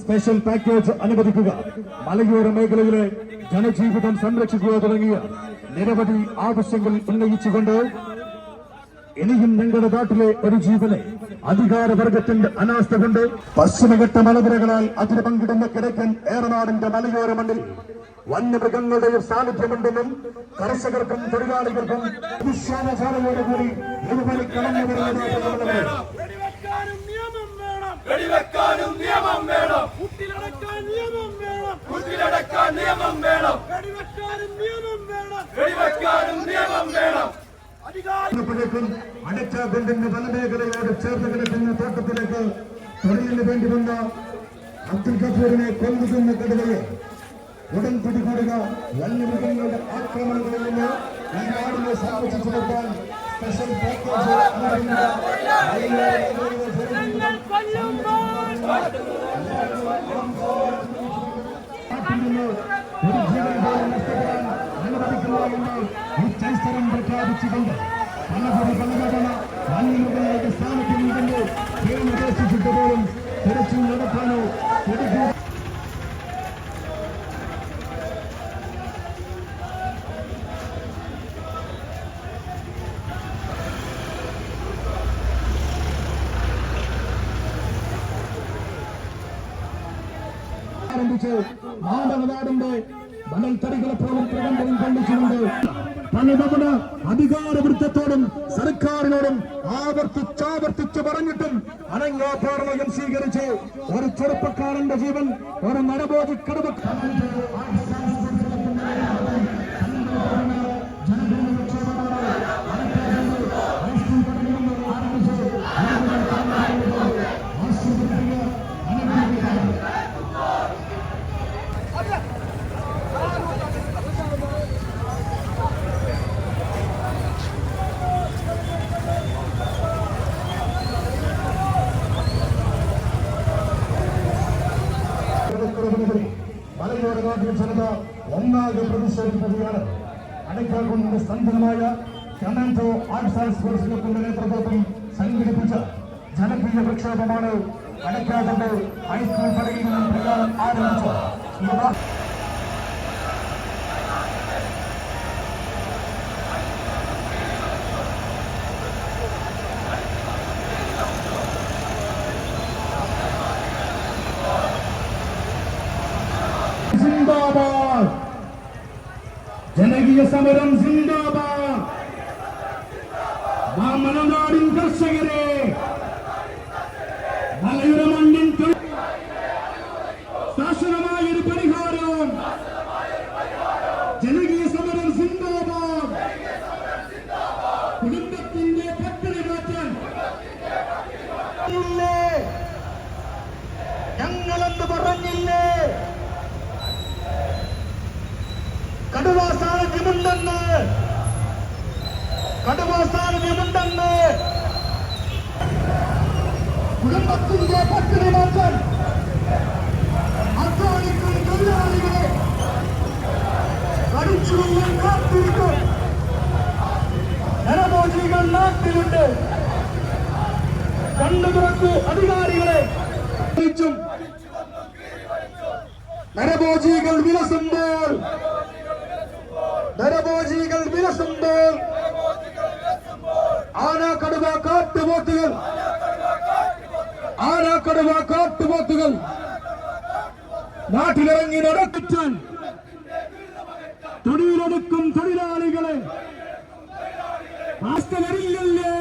Special package അനുവദിക്കുക. മലയോര മേഖലയിലെ ജനജീവിതം സംരക്ഷിക്കുക തുടങ്ങിയ നിരവധി ആവശ്യങ്ങൾ ഉന്നയിച്ചുകൊണ്ട് ഇനിയും ഞങ്ങളുടെ നാട്ടിലെ ഒരു ജീവനെ അധികാരവർഗത്തിന്റെ അനാസ്ഥ കൊണ്ട് പശ്ചിമഘട്ട മലനിരകളാൽ അതിന് പങ്കിടുന്ന കിഴക്കൻ ഏറനാടിന്റെ മലയോര മണ്ണിൽ വന്യമൃഗങ്ങളുടെ സാന്നിധ്യമുണ്ടെന്നും കർഷകർക്കും തൊഴിലാളികൾക്കും വിശ്വാസശാലയോടുകൂടി ഇതുവഴി കടന്നു വരുന്നതായിട്ടുള്ളവരെ വെടിവെക്കാനും നിയമം വേണം വെടിവെക്കാനും നിയമം വേണം കുട്ടിലടക്കാൻ നിയമം വേണം കുത്തിലടക്കാൻ നിയമം വേണം. വെടിവെക്കാനും നിയമം വേണം. വെടിവെക്കാനും നിയമം വേണം. പ്പോഴേക്കും അടച്ച ബിൽഡിന്റെ വനമേഖലയോട് ചേർന്ന് കിടക്കുന്ന തോട്ടത്തിലേക്ക് തൊഴിലിന് വേണ്ടി വന്ന അബ്ദുൽ ഗഫൂറിനെ കൊല്ലുന്ന കടുവയെ ഉടൻ പിടികൂടുക. വന്യമൃഗങ്ങളുടെ ആക്രമണങ്ങളിൽ നിന്ന് ഈ നാടിനെ സംരക്ഷിച്ചു നിർത്താൻ സ്പെഷ്യൽ പാക്കേജ് അനുവദിക്കുക. ഞങ്ങൾ കൊല്ലുമ്പോൾ നാട്ടിൽ നിന്ന് ഒരു ജീവൻ പോലും നഷ്ടപ്പെടാൻ അനുവദിക്കില്ല ഉച്ചസ്ഥരം പ്രഖ്യാപിച്ചുകൊണ്ട് പലപടി പലതവണ വന്യമൃഗങ്ങളുടെ സ്ഥാനത്ത് ഉണ്ടെന്ന് നിർദ്ദേശിച്ചിട്ട് പോലും തിരച്ചിൽ നടത്താനോ പിടികൂടാനോ ആരംഭിച്ച് മാനവനാടിന്റെ മണൽത്തടികളെ പോലും പ്രകമ്പനം കൊള്ളിച്ചുകൊണ്ട് പലതവണ അധികാരവൃത്തത്തോടും സർക്കാരിനോടും ആവർത്തിച്ചാവർത്തിച്ച് പറഞ്ഞിട്ടും അനങ്ങാഭാരണയം സ്വീകരിച്ച് ഒരു ചെറുപ്പക്കാരന്റെ ജീവൻ ഒരു നരബോധി കടുവ മലയോര നാട്ടിലെ ജനത ഒന്നാകെ പ്രതിഷേധിക്കുകയാണ്. അടയ്ക്കാകൊണ്ട് സ്തംഭനമായ കമാൻഡോ ആർട്സ് ആൻഡ് സ്പോർട്സ് ക്ലബിന്റെ നേതൃത്വത്തിൽ സംഘടിപ്പിച്ച ജനപ്രിയ പ്രക്ഷോഭമാണ് അടയ്ക്കാതെ ഹൈസ്കൂൾ പടയിൽ നിന്നും പ്രകാരം ആരംഭിച്ച ഈ വാ- സിന്ദാബാദ് ജനകീയ സമരം സിന്ദാബാദ് മാമലനാടിൻ കർഷകരെ മലയുടെ മണ്ണിൻ തൊഴിൽ ശാശ്വതമായൊരു പരിഹാരം ജനകീയ സമരം സിന്ദാബാദ് കുടുംബത്തിന്റെ പട്ടിണി മാറ്റാൻ ഇല്ലേ ഞങ്ങളെന്ന് പറഞ്ഞില്ലേ കടുവ സാന്നിധ്യമുണ്ടെന്ന് കടുവ സാന്നിധ്യമുണ്ടെന്ന് കുടുംബത്തിന്റെ പട്ടിണി മാറ്റാൻ അധ്വാനിക്കുന്ന തൊഴിലാളികളെ കടിച്ചുകൊള്ളാൻ കാത്തിരിക്കും. ജനമോചികൾ നാട്ടിലുണ്ട്. കണ്ണു തുറക്കൂ അധികാരികളെ ും. നരഭോജികൾ വിലസുമ്പോൾ. നരഭോജികൾ വിലസുമ്പോൾ. ആനാക്കടുവ കാട്ടുപോത്തുകൾ. ആനാക്കടുവ കാട്ടുപോത്തുകൾ. നാട്ടിലിറങ്ങി നടക്കിച്ചാൽ തൊഴിലെടുക്കും തൊഴിലാളികളെ. അവസ്ഥ വരില്ലല്ലോ.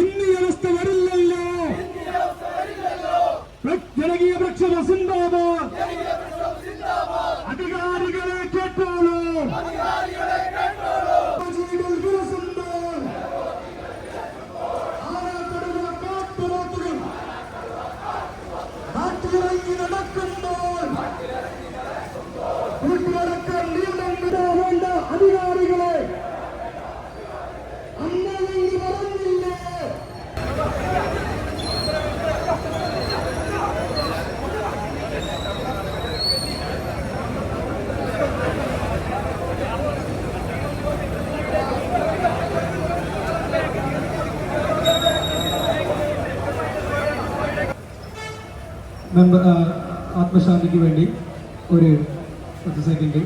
ഇന്നീ അവസ്ഥ വരില്ലല്ലോ. ജനകീയ പ്രക്ഷോഭ സിന്ദാബാദ് അധികാരികളെ കേട്ടോളൂ ജീവികൾ വിലസുമ്പോൾ ആരാക്കടുവ കാട്ടുപോത്തുകൾ നാട്ടിലിറങ്ങി നടക്കുമ്പോൾ വീട്ടിലടക്കം നിയമം വിടാവേണ്ട അധികാരികളെ അന്നല്ലെങ്കിൽ പറഞ്ഞില്ലേ മെമ്പർ ആത്മശാന്തിക്ക് വേണ്ടി ഒരു പത്ത് സെക്കൻഡ്